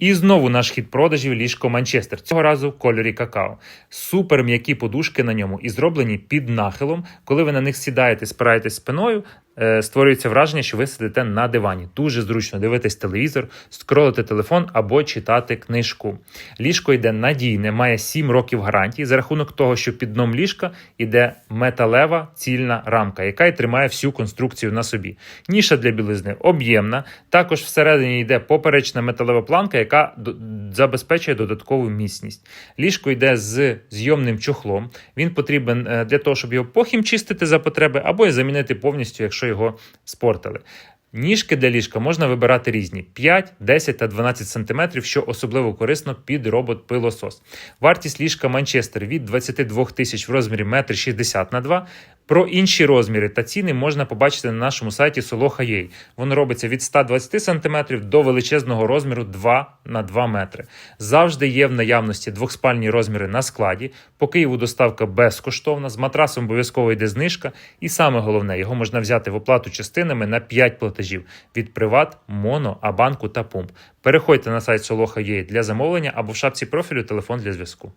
І знову наш хід продажів ліжко Манчестер. Цього разу в кольорі какао. Супер м'які подушки на ньому і зроблені під нахилом. Коли ви на них сідаєте, спираєтесь спиною, створюється враження, що ви сидите на дивані. Дуже зручно дивитись телевізор, скролити телефон або читати книжку. Ліжко йде надійне, має 7 років гарантії за рахунок того, що під дном ліжка йде металева цільна рамка, яка й тримає всю конструкцію на собі. Ніша для білизни об'ємна. Також всередині йде поперечна металева планка, яка забезпечує додаткову міцність. Ліжко йде з зйомним чохлом. Він потрібен е, для того, щоб його похімчистити за потреби, або й замінити повністю, якщо його спортили. Ніжки для ліжка можна вибирати різні: 5, 10 та 12 см, що особливо корисно під робот-пилосос. Вартість ліжка Манчестер від 22 тисяч в розмірі 1,60 на 2 Про інші розміри та ціни можна побачити на нашому сайті Soloha.ua. Воно робиться від 120 см до величезного розміру 2 на 2 метри. Завжди є в наявності двохспальні розміри на складі. По Києву доставка безкоштовна, з матрасом обов'язково йде знижка. І саме головне, його можна взяти в оплату частинами на 5 платежів від Приват, Моно, Абанку та Пумп. Переходьте на сайт Soloha.ua для замовлення або в шапці профілю телефон для зв'язку.